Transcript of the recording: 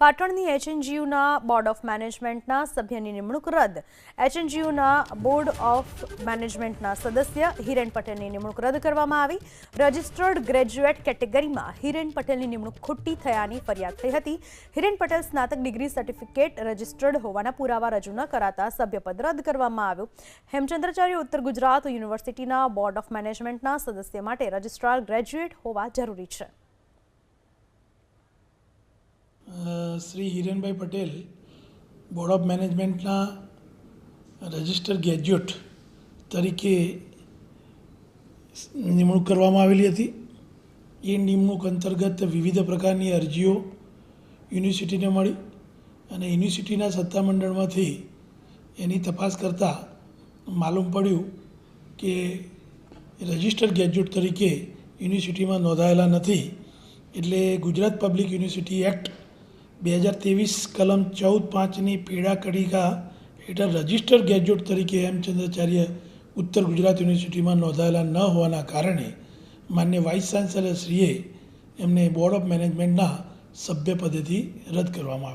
પાટણની એચએનજીયુના board of મેનેજમેન્ટના સભ્યની નિમણૂક રદ. એચએનજીયુના બોર્ડ ઓફ મેનેજમેન્ટના સદસ્ય હિરેન પટેલની નિમણૂક રદ કરવામાં આવી. રજિસ્ટર્ડ ગ્રેજ્યુએટ કેટેગરીમાં હિરેન પટેલની નિમણૂક ખોટી થયાની ફરિયાદ થઈ હતી. હિરેન પટેલ સ્નાતક ડિગ્રી સર્ટિફિકેટ રજિસ્ટર્ડ હોવાના પુરાવા રજૂ ન કરાતા સભ્યપદ રદ કરવામાં આવ્યું. હેમચંદ્રાચાર્ય ઉત્તર ગુજરાત યુનિવર્સિટીના બોર્ડ ઓફ મેનેજમેન્ટના સદસ્ય માટે રજિસ્ટ્રાર ગ્રેજ્યુએટ હોવા જરૂરી છે. શ્રી હિરેનભાઈ પટેલ બોર્ડ ઓફ મેનેજમેન્ટના રજિસ્ટર ગ્રેજ્યુએટ તરીકે નિમણૂક કરવામાં આવેલી હતી. એ નિમણૂક અંતર્ગત વિવિધ પ્રકારની અરજીઓ યુનિવર્સિટીને મળી અને યુનિવર્સિટીના સત્તામંડળમાંથી એની તપાસ કરતાં માલુમ પડ્યું કે રજિસ્ટર ગ્રેજ્યુએટ તરીકે યુનિવર્સિટીમાં નોંધાયેલા નથી. એટલે ગુજરાત પબ્લિક યુનિવર્સિટી એક્ટ બે હજાર ત્રેવીસ કલમ ચૌદ પાંચની પીડા કડિકા હેઠળ રજિસ્ટર ગ્રેજ્યુએટ તરીકે હેમચંદ્રાચાર્ય ઉત્તર ગુજરાત યુનિવર્સિટીમાં નોંધાયેલા ન હોવાના કારણે માન્ય વાઇસ ચાન્સેલરશ્રીએ એમને બોર્ડ ઓફ મેનેજમેન્ટના સભ્યપદેથી રદ કરવામાં આવ્યા.